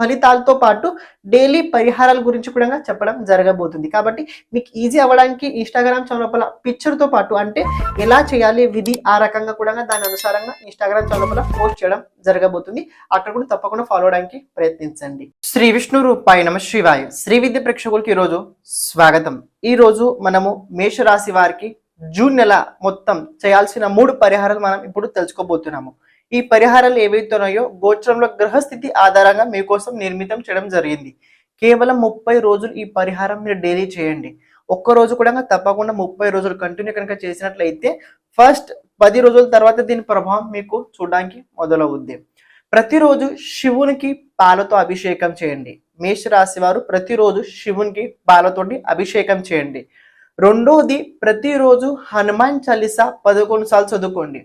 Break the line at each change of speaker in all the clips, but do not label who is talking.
ఫలితాలతో పాటు డైలీ పరిహారాల గురించి కూడా చెప్పడం జరగబోతుంది. కాబట్టి మీకు ఈజీ అవ్వడానికి ఇన్స్టాగ్రామ్ ఛానల్ పిక్చర్తో పాటు అంటే ఎలా చేయాలి విధి ఆ రకంగా కూడా దాని అనుసారంగా ఇన్స్టాగ్రామ్ ఛానల్ పోస్ట్ చేయడం జరగబోతుంది. అక్కడ కూడా తప్పకుండా ఫాలో అవడానికి ప్రయత్నించండి. శ్రీ విష్ణు రూపాయ నమ శివాయ. శ్రీ విద్య ప్రేక్షకులకి ఈరోజు స్వాగతం. ఈ రోజు మనము మేషరాశి వారికి జూన్ నెల మొత్తం చేయాల్సిన మూడు పరిహారాలు మనం ఇప్పుడు తెలుసుకోబోతున్నాము. ఈ పరిహారాలు ఏవైతున్నాయో గోచరంలో గ్రహస్థితి ఆధారంగా మీకోసం నిర్మితం చేయడం జరిగింది. కేవలం ముప్పై రోజులు ఈ పరిహారం మీరు డైలీ చేయండి. ఒక్క రోజు కూడా తప్పకుండా ముప్పై రోజులు కంటిన్యూ కనుక చేసినట్లయితే ఫస్ట్ పది రోజుల తర్వాత దీని ప్రభావం మీకు చూడడానికి మొదలవుద్ది. ప్రతిరోజు శివునికి పాలతో అభిషేకం చేయండి. మేషరాశి వారు ప్రతిరోజు శివునికి పాలతోటి అభిషేకం చేయండి. రెండోది ప్రతిరోజు హనుమాన్ చాలీసా పదకొండు సార్లు చదువుకోండి.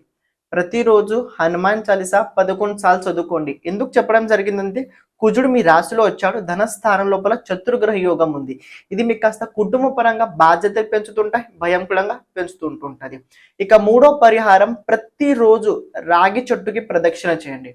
ప్రతిరోజు హనుమాన్ చాలీసా పదకొండు సార్లు చదువుకోండి. ఎందుకు చెప్పడం జరిగిందంటే కుజుడు మీ రాశిలో వచ్చాడు ధనస్థానం లోపల చతుర్గ్రహ యోగం ఉంది. ఇది మీకు కాస్త కుటుంబ పరంగా బాధ్యతలు పెంచుతుంటాయి భయం కూడా పెంచుతుంటుంటది. ఇక మూడో పరిహారం ప్రతిరోజు రాగి చెట్టుకి ప్రదక్షిణ చేయండి.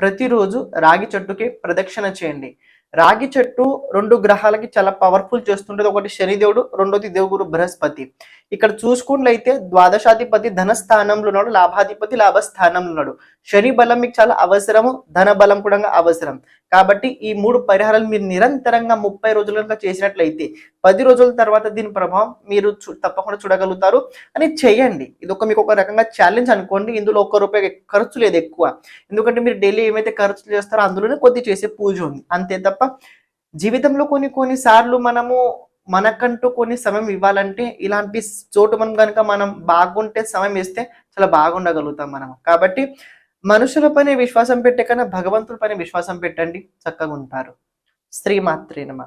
ప్రతిరోజు రాగి చెట్టుకి ప్రదక్షిణ చేయండి. రాగి చెట్టు రెండు గ్రహాలకి చాలా పవర్ఫుల్ చేస్తుండేది ఒకటి శనిదేవుడు రెండోది దేవుగురు బృహస్పతి. ఇక్కడ చూసుకున్నట్లయితే ద్వాదశాధిపతి ధనస్థానంలో ఉన్నాడు లాభాధిపతి లాభ స్థానంలో ఉన్నాడు. శని బలం మీకు చాలా అవసరము ధన బలం కూడా అవసరం. కాబట్టి ఈ మూడు పరిహారాలు మీరు నిరంతరంగా ముప్పై రోజులు కనుక చేసినట్లయితే పది రోజుల తర్వాత దీని ప్రభావం మీరు చూ- తప్పకుండా చూడగలుగుతారు. అని చేయండి. ఇది ఒక మీకు ఒక రకంగా ఛాలెంజ్ అనుకోండి. ఇందులో ఒక్క రూపాయి ఖర్చు లేదు ఎక్కువ. ఎందుకంటే మీరు డైలీ ఏమైతే ఖర్చులు చేస్తారో అందులోనే కొద్ది చేసే పూజ ఉంది. అంతే తప్ప జీవితంలో కొన్ని కొన్ని సార్లు మనము మనకంటూ కొన్ని సమయం ఇవ్వాలంటే ఇలాంటి చోటు మనం కనుక మనం బాగుంటే సమయం ఇస్తే చాలా బాగుండగలుగుతాం మనం. కాబట్టి మనుషుల పైన విశ్వాసం పెట్టే కన్నా భగవంతుడి పైన విశ్వాసం పెట్టండి. చక్కగా ఉంటారు. స్త్రీ నమ.